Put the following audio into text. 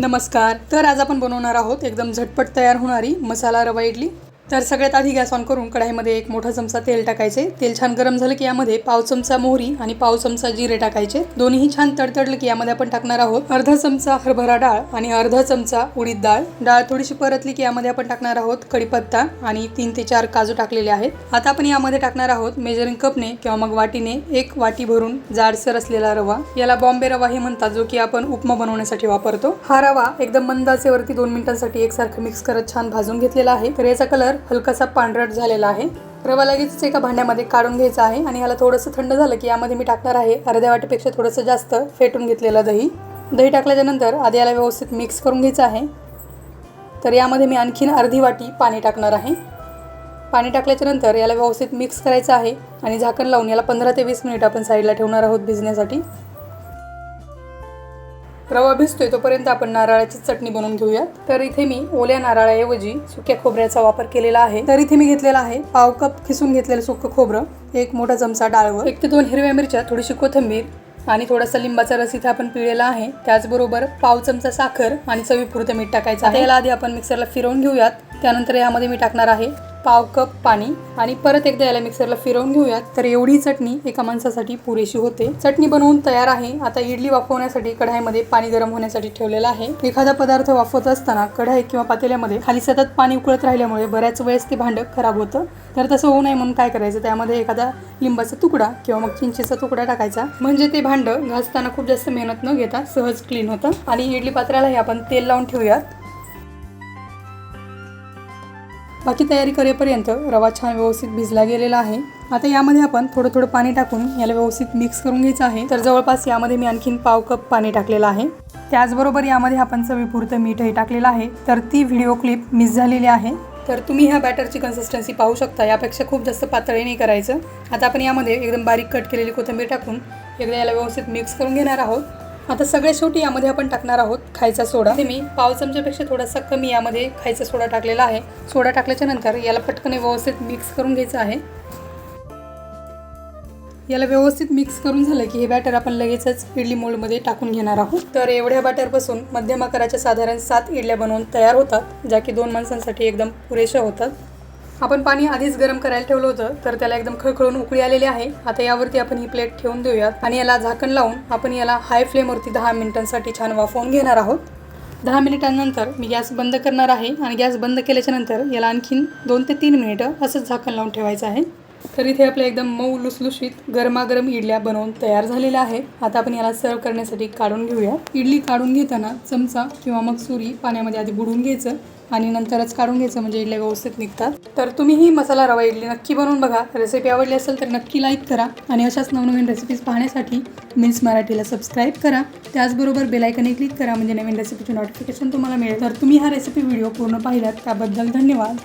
नमस्कार. तर आज आपण बनवणार आहोत एकदम झटपट तयार होणारी मसाला रवा इडली. तर सगळ्यात आधी गॅस ऑन करून कढाईमध्ये एक मोठा चमचा तेल टाकायचे. तेल छान गरम झालं की यामध्ये पाव चमचा मोहरी आणि पाव चमचा जिरे टाकायचे. दोन्ही छान तडतडलं की यामध्ये आपण टाकणार आहोत अर्धा चमचा हरभरा डाळ आणि अर्धा चमचा उडीद डाळ. डाळ थोडीशी परतली की यामध्ये आपण टाकणार आहोत कढीपत्ता आणि तीन ते चार काजू टाकलेले आहेत. आता आपण यामध्ये टाकणार आहोत मेजरिंग कपने किंवा मग वाटीने एक वाटी भरून जाडसर असलेला रवा. याला बॉम्बे रवा हे म्हणतात जो की आपण उपमा बनवण्यासाठी वापरतो. हा रवा एकदम मंदाचेवरती दोन मिनिटांसाठी एकसारखं मिक्स करत छान भाजून घेतलेला आहे. तर याचा कलर हलकासा पांढरट झालेला आहे. रवा लगेचच एका भांड्यामध्ये काढून घ्यायचा आहे आणि याला थोडंसं थंड झालं की यामध्ये मी टाकणार आहे अर्ध्या वाटीपेक्षा थोडंसं जास्त फेटून घेतलेलं दही. दही टाकल्याच्यानंतर आधी याला व्यवस्थित मिक्स करून घ्यायचं आहे. तर यामध्ये मी आणखीन अर्धी वाटी पाणी टाकणार आहे. पाणी टाकल्याच्यानंतर याला व्यवस्थित मिक्स करायचं आहे आणि झाकण लावून याला पंधरा ते वीस मिनिट आपण साईडला ठेवणार आहोत भिजण्यासाठी. रवा भिजतोय तोपर्यंत आपण नारळाची चटणी बनवून घेऊयात. तर इथे मी ओल्या नारळाऐवजी सुक्या खोबऱ्याचा वापर केलेला आहे. तर इथे मी घेतलेला आहे पाव कप खिसून घेतलेलं सुकं खोबरं एक मोठा चमचा डाळवं एक ते दोन हिरव्या मिरच्या थोडीशी कोथिंबीर आणि थोडासा लिंबाचा रस इथे आपण पिळलेला आहे. त्याचबरोबर पाव चमचा साखर आणि चवीपुरतं मीठ टाकायचं आहे. याला आधी आपण मिक्सरला फिरवून घेऊयात. त्यानंतर यामध्ये मी टाकणार आहे पाव कप पाणी आणि परत एकदा याला मिक्सरला फिरवून घेऊयात. तर एवढी चटणी एका माणसासाठी पुरेशी होते. चटणी बनवून तयार आहे. आता इडली वाफवण्यासाठी कढाईमध्ये पाणी गरम होण्यासाठी ठेवलेलं आहे. एखादा पदार्थ वाफवत असताना कढाई किंवा पातेल्यामध्ये खाली सतत पाणी उकळत राहिल्यामुळे बऱ्याच वेळेस ते भांडं खराब होतं. तर तसं होऊ नये म्हणून काय करायचं? त्यामध्ये एखादा लिंबाचा तुकडा किंवा मग चिंचेचा तुकडा टाकायचा. म्हणजे ते भांडं घासताना खूप जास्त मेहनत न घेता सहज क्लीन होतं. आणि इडली पात्रालाही आपण तेल लावून ठेवूयात. बाकी तयारी करेपर्यंत रवा छान व्यवस्थित भिजला गेलेला आहे. आता यामध्ये आपण थोडं थोडं पाणी टाकून याला व्यवस्थित मिक्स करून घ्यायचं आहे. तर जवळपास यामध्ये मी आणखीन पाव कप पाणी टाकलेलं आहे. त्याचबरोबर यामध्ये आपण चवीपुरतं मीठही टाकलेलं आहे. तर ती व्हिडिओ क्लिप मिस झालेली आहे. तर तुम्ही ह्या बॅटरची कन्सिस्टन्सी पाहू शकता. यापेक्षा खूप जास्त पातळी नाही करायचं. आता आपण यामध्ये एकदम बारीक कट केलेली कोथिंबीर टाकून एकदा याला व्यवस्थित मिक्स करून घेणार आहोत. आता सगळ्या शेवटी यामध्ये आपण टाकणार आहोत खायचा सोडा. ते मी पाव चमच्यापेक्षा थोडासा कमी यामध्ये खायचा सोडा टाकलेला आहे. सोडा टाकल्याच्या नंतर याला पटकन व्यवस्थित मिक्स करून घ्यायचं आहे. याला व्यवस्थित मिक्स करून झालं की हे बॅटर आपण लगेचच इडली मोल्डमध्ये टाकून घेणार आहोत. तर एवढ्या बॅटरपासून मध्यम आकाराच्या साधारण सात इडल्या बनवून तयार होतात ज्या की दोन माणसांसाठी एकदम पुरेशा होतात. आपण पाणी आधीच गरम करायला ठेवलं होतं तर त्याला एकदम खळखळून उकळी आलेली आहे. आता यावरती आपण ही प्लेट ठेवून देऊयात आणि याला झाकण लावून आपण याला हाय फ्लेमवरती दहा मिनिटांसाठी छान वाफवून घेणार आहोत. दहा मिनिटांनंतर मी गॅस बंद करणार आहे आणि गॅस बंद केल्याच्यानंतर याला आणखीन दोन ते तीन मिनिटं असंच झाकण लावून ठेवायचं आहे. तर इथे आपल्या एकदम मऊ लुसलुशीत गरमागरम इडल्या बनवून तयार झालेल्या आहे. आता आपण याला सर्व करण्यासाठी काढून घेऊया. इडली काढून घेताना चमचा किंवा मग सुरी पाण्यामध्ये आधी बुडून घ्यायचं आणि नंतरच काढून घ्यायचं म्हणजे इडल्या व्यवस्थित निघतात. तर तुम्ही ही मसाला रवा इडली नक्की बनवून बघा. रेसिपी आवडली असेल तर नक्की लाईक करा आणि अशाच नवनवीन रेसिपीज पाहण्यासाठी मीन्स मराठीला सबस्क्राईब करा. त्याचबरोबर बेलायकने क्लिक करा म्हणजे नवीन रेसिपीचे नोटिफिकेशन तुम्हाला मिळेल. तर तुम्ही हा रेसिपी व्हिडिओ पूर्ण पाहिलात त्याबद्दल धन्यवाद.